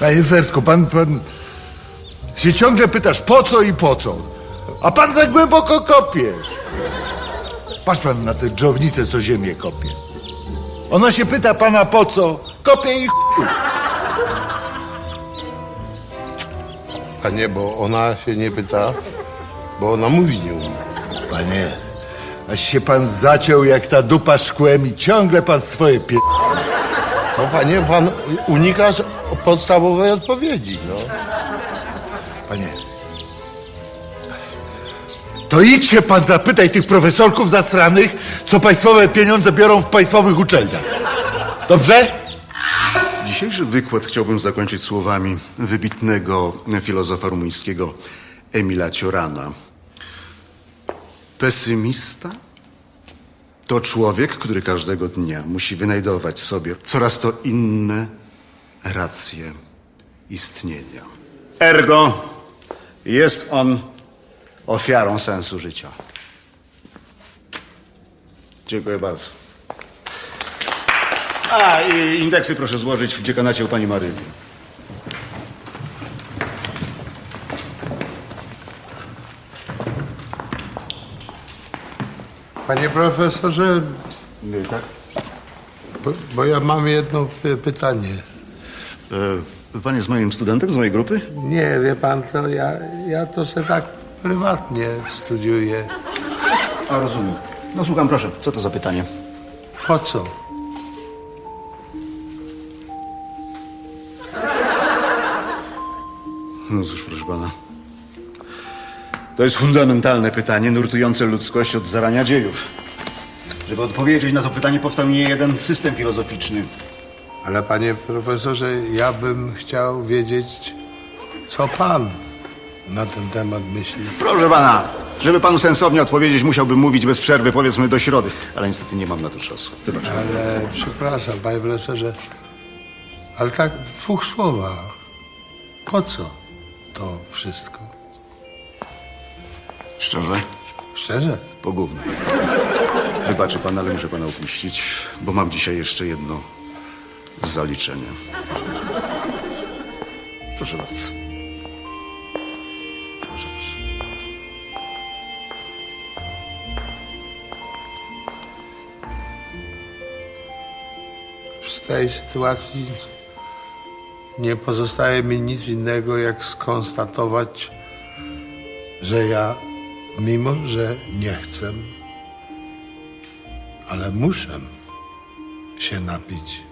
Panie Fertku, pan, pan się ciągle pytasz po co i po co, a pan za głęboko kopiesz. Patrz pan na tę dżownicę, co ziemię kopie. Ona się pyta pana po co, kopie i chuj. Panie, bo ona się nie pyta, bo ona mówi nie umie. Panie, aż się pan zaciął jak ta dupa szkłem i ciągle pan swoje pie... No panie, pan unikasz podstawowej odpowiedzi, no. Panie, to idź się pan zapytaj tych profesorków zasranych, co państwowe pieniądze biorą w państwowych uczelniach. Dobrze? Dzisiejszy wykład chciałbym zakończyć słowami wybitnego filozofa rumuńskiego Emila Ciorana. Pesymista to człowiek, który każdego dnia musi wynajdować sobie coraz to inne racje istnienia. Ergo jest on ofiarą sensu życia. Dziękuję bardzo. A, i indeksy proszę złożyć w dziekanacie u pani Maryli. Panie profesorze, Tak? bo, bo ja mam jedno py- pytanie. E, pan jest moim studentem z mojej grupy? Nie, wie pan co, ja, ja to se tak prywatnie studiuję. A, rozumiem. No słucham, proszę. Co to za pytanie? Po co? No cóż, proszę pana. To jest fundamentalne pytanie, nurtujące ludzkość od zarania dziejów. Żeby odpowiedzieć na to pytanie, powstał nie jeden system filozoficzny. Ale panie profesorze, ja bym chciał wiedzieć, co pan na ten temat myśli. Proszę pana, żeby panu sensownie odpowiedzieć, musiałbym mówić bez przerwy, powiedzmy do środy. Ale niestety nie mam na to czasu. Ale przepraszam, panie profesorze, ale tak w dwóch słowach, po co to wszystko? Szczerze? Szczerze? Pogówno. Wybaczy pan, ale muszę pana opuścić, bo mam dzisiaj jeszcze jedno zaliczenie. Proszę bardzo. Proszę, proszę. W tej sytuacji nie pozostaje mi nic innego, jak skonstatować, że ja, mimo że nie chcę, ale muszę się napić